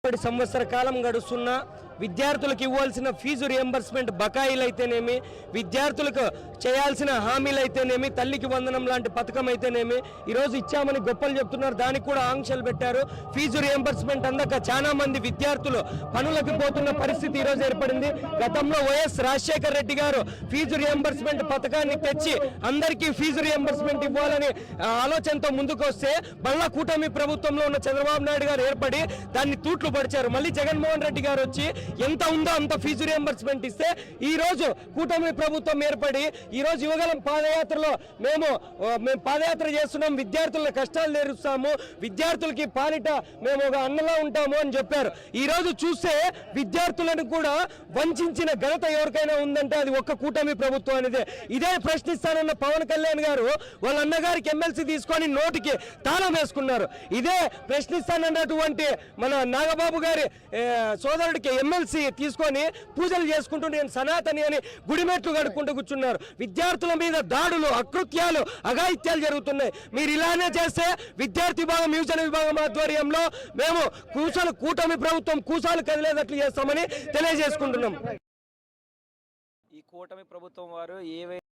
ఇప్పటి సంవత్సర కాలం గడుస్తున్న విద్యార్థులకు ఇవ్వాల్సిన ఫీజు రియంబర్స్మెంట్ బకాయిలు అయితేనేమి విద్యార్థులకు చేయాల్సిన హామీలు అయితేనేమి తల్లికి వందనం లాంటి పథకం అయితేనేమి ఈరోజు ఇచ్చామని గొప్పలు చెప్తున్నారు. దానికి కూడా ఆంక్షలు పెట్టారు. ఫీజు రియంబర్స్మెంట్ అందక చాలా మంది విద్యార్థులు పనులకు పోతున్న పరిస్థితి ఈరోజు ఏర్పడింది. గతంలో వైఎస్ రాజశేఖర్ రెడ్డి గారు ఫీజు రియంబర్స్మెంట్ పథకాన్ని తెచ్చి అందరికీ ఫీజు రియంబర్స్మెంట్ ఇవ్వాలని ఆలోచనతో ముందుకు వస్తే మళ్ళా కూటమి ప్రభుత్వంలో ఉన్న చంద్రబాబు నాయుడు గారు ఏర్పడి దాన్ని తూట్లు పడిచారు. మళ్ళీ జగన్మోహన్ రెడ్డి గారు వచ్చి ఎంత ఉందో అంత ఫీజు రియంబర్స్మెంట్ ఇస్తే ఈ రోజు కూటమి ప్రభుత్వం ఏర్పడి ఈ రోజు యువగలం పాదయాత్రలో మేము మేము పాదయాత్ర చేస్తున్నాం. విద్యార్థుల కష్టాలు నేరుస్తాము. విద్యార్థులకి పాలిట మేము ఒక అన్నలా ఉంటాము అని చెప్పారు. ఈ రోజు చూస్తే విద్యార్థులను కూడా వంచిన ఘనత ఎవరికైనా ఉందంటే అది ఒక్క కూటమి ప్రభుత్వం అనేది. ఇదే ప్రశ్నిస్తానన్న పవన్ కళ్యాణ్ గారు వాళ్ళ అన్నగారికి ఎమ్మెల్సీ తీసుకొని నోటికి తాళం వేసుకున్నారు. ఇదే ప్రశ్నిస్తానన్నటువంటి మన నాగబాబు గారి సోదరుడికి ఎమ్మెల్సీ తీసుకొని పూజలు చేసుకుంటూ నేను సనాతని అని గుడిమెట్లు కడుక్కుంటూ కూర్చున్నారు. విద్యార్థుల మీద దాడులు అకృత్యాలు అఘాయిత్యాలు జరుగుతున్నాయి. మీరు ఇలానే చేస్తే విద్యార్థి విభాగం యువజన విభాగం ఆధ్వర్యంలో మేము కూసలు కూటమి ప్రభుత్వం కూసాలు కదిలేదట్లు చేస్తామని తెలియజేసుకుంటున్నాం. ఈ కూటమి ప్రభుత్వం వారు ఏవై